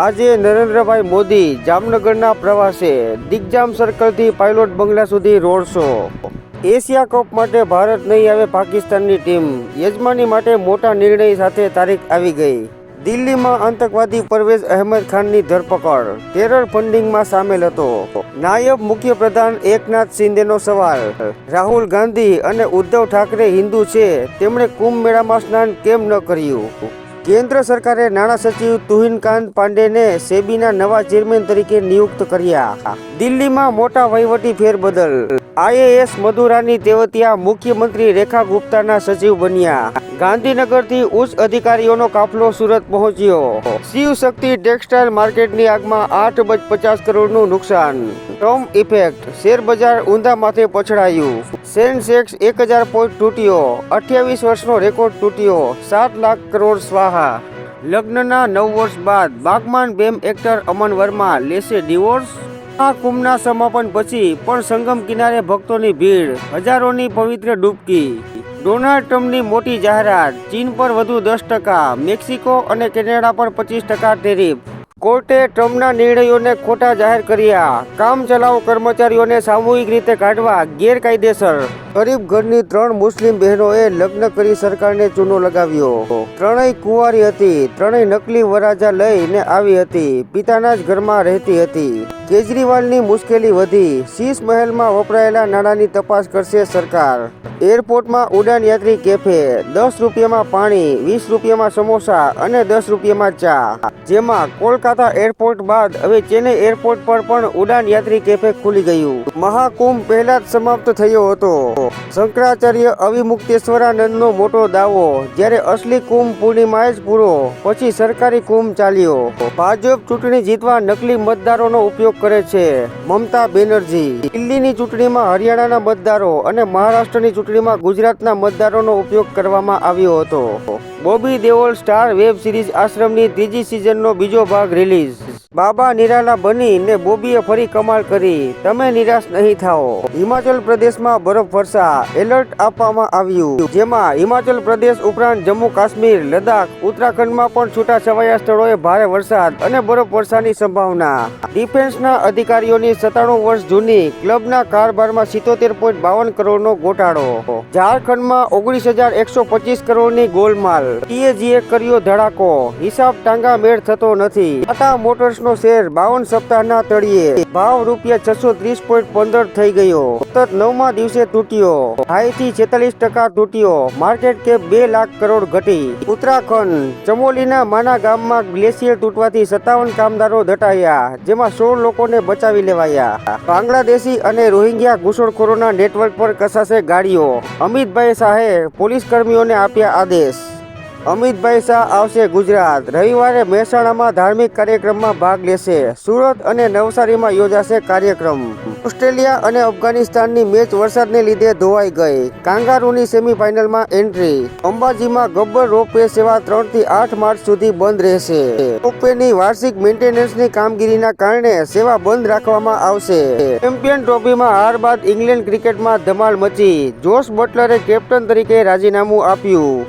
આજે નરેન્દ્રભાઈ મોદી જામનગરના પ્રવાસે દિગ્જામ સર્કલથી પાયલોટ બંગલા સુધી રોડ શો. એશિયા કપ માટે ભારત નહીં આવે પાકિસ્તાનની ટીમ. યજમાની માટે મોટા નિર્ણય સાથે તારીખ આવી ગઈ. દિલ્હીમાં આતંકવાદી પરવેઝ અહેમદ ખાનની ધરપકડ. ટેરર ફંડિંગમાં સામેલ હતો. નાયબ મુખ્યપ્રધાન એકનાથ શિંદેનો સવાલ. રાહુલ ગાંધી અને ઉદ્ધવ ઠાકરે હિન્દુ છે. તેમણે કુંભ મેળામાં સ્નાન કેમ ન કર્યું? કેન્દ્ર સરકારે નાણાં સચિવ તુહિનકાંત પાંડેને સેબીના નવા ચેરમેન તરીકે નિયુક્ત કર્યા. દિલ્હીમાં મોટા વહીવટી ફેરબદલ. આઈએએસ મધુરાની તેવતિયા મુખ્યમંત્રી રેખા ગુપ્તાના સચિવ બન્યા. ગાંધીનગરથી ઉચ્ચ અધિકારીઓનો કાફલો સુરત પહોંચ્યો. શિવશક્તિ ટેક્સટાઇલ માર્કેટની આગમાં આઠ બજ પચાસ કરોડનું નુકસાન. Term effect. શેરબજાર ઊંધા માથે પછડાયું. સેન્સેક્સ એક હજાર પોઈન્ટ તૂટ્યો. અઠ્યાવીસ વર્ષનો રેકોર્ડ તૂટ્યો. સાત લાખ કરોડ સ્વાહા લગ્નના નવ વર્ષ બાદ બાગમાન બેમ એક્ટર અમન વર્મા લેશે ડિવોર્સ આ કુંભના સમાપન પછી પણ સંગમ કિનારે ભક્તોની ભીડ, હજારોની પવિત્ર ડૂબકી. ડોનાલ્ડ ટ્રમ્પની મોટી જાહેરાત, ચીન પર વધુ દસ ટકા, મેક્સિકો અને કેનેડા પર પચીસ ટકા ટેરિફ. કોર્ટે ટ્રમ્પના નિર્ણયોને ખોટા જાહેર કર્યા. કામ ચલાવ કર્મચારીઓને સામૂહિક રીતે કાઢવા ગેરકાયદેસર. ગરીબ ઘરની ત્રણ મુસ્લિમ બહેનોએ લગ્ન કરી સરકારને ચૂનો લગાવ્યો. ત્રણેય કુંવારી હતી. ત્રણેય નકલી વરાજા લઈને આવી હતી. પિતાના જ ઘરમાં રહેતી હતી. કેજરીવાલની મુશ્કેલી વધી. શીશ મહેલમાં વપરાયેલા નાણાંની તપાસ કરશે સરકાર. એરપોર્ટમાં ઉડાન યાત્રી કેફે. દસ રૂપિયામાં પાણી, વીસ રૂપિયામાં સમોસા અને દસ રૂપિયામાં ચા. જેમાં કોલકાતા એરપોર્ટ બાદ હવે ચેન્નઈ એરપોર્ટ પર પણ ઉડાન યાત્રી કેફે ખુલી ગયું. મહાકુંભ પહેલા જ સમાપ્ત થયો હતો. શંકરાચાર્ય અવિમુક્તેશ્વરાનંદનો મોટો દાવો, જ્યારે અસલી કુંભ પૂર્ણિમાએ જ પૂરો, પછી સરકારી કુંભ ચાલ્યો. ભાજપ ચૂંટણી જીતવા નકલી મતદારોનો ઉપયોગ કરે છે. મમતા બેનર્જી, દિલ્હીની ચૂંટણીમાં હરિયાણાના મતદારો અને મહારાષ્ટ્રની ચૂંટણીમાં ગુજરાતના મતદારોનો ઉપયોગ કરવામાં આવ્યો હતો. Bobby Deol star web series આશ્રમની ત્રીજી સિઝનનો બીજો ભાગ રિલીઝ બાબા નિરાલા બની ને બોબીએ ફરી કમાલ કરી. તમે નિરાશ નહીં થાઓ. હિમાચલ પ્રદેશમાં બરફ વર્ષા એલર્ટ આપવામાં આવ્યું. જેમાં હિમાચલ પ્રદેશ ઉપરાંત જમ્મુ કાશ્મીર, લદ્દાખ, ઉત્તરાખંડમાં પણ છૂટાછવાયા સ્થળોએ ભારે વરસાદ અને બરફ વર્ષાની સંભાવના. ડિફેન્સના અધિકારીઓની સત્તાણું વર્ષ જૂની ક્લબના કારભારમાં સિત્તોતેર પોઈન્ટ બાવન કરોડનો ગોટાળો. ઝારખંડમાં ઓગણીસ હજાર એકસો પચીસ કરોડની ગોલમાલ. ટીએજીએ કર્યો ધડાકો. હિસાબ ટાંગા મેળ થતો નથી. ટાટા મોટર્સનો શેર બાવન સપ્તાહના તળિયે. ભાવ રૂપિયા છસો ત્રીસ પોઈન્ટ પંદર થઈ ગયો. સતત નવમા દિવસે તૂટ્યો. હાઈથી છેતાલીસ ટકા તૂટ્યો. માર્કેટ કેપ બે લાખ કરોડ ઘટી. ઉત્તરાખંડ, ચમોલીના માના ગામમાં ગ્લેશિયર તૂટવાથી સત્તાવન કામદારો દટાયા, જેમાં સોળ લોકોને બચાવી લેવાયા. બાંગ્લાદેશી અને રોહિંગ્યા ઘૂસણખોરોના નેટવર્ક પર કસાશે ગાડીઓ. અમિતભાઈ શાહે પોલીસ કર્મીઓને આપ્યા આદેશ. અમિતભાઈ શાહ આવશે ગુજરાત. રવિવારે મહેસાણામાં ધાર્મિક કાર્યક્રમમાં ભાગ લેશે. સુરત અને નવસારીમાં યોજાશે કાર્યક્રમ. ઓસ્ટ્રેલિયા અને અફઘાનિસ્તાનની મેચ વરસાદને લીધે ધોવાઈ ગઈ. કાંગારૂની સેમીફાઇનલમાં એન્ટ્રી. અંબાજીમાં ગબ્બર રોપવે સેવા ત્રણથી આઠ માર્ચ સુધી બંધ રહેશે. રોપવેની વાર્ષિક મેન્ટેનન્સની કામગીરીના કારણે સેવા બંધ રાખવામાં આવશે. ચેમ્પિયન ટ્રોફીમાં હાર બાદ ઇંગ્લેન્ડ ક્રિકેટમાં ધમાલ મચી. જોશ બટલરે કેપ્ટન તરીકે રાજીનામું આપ્યું.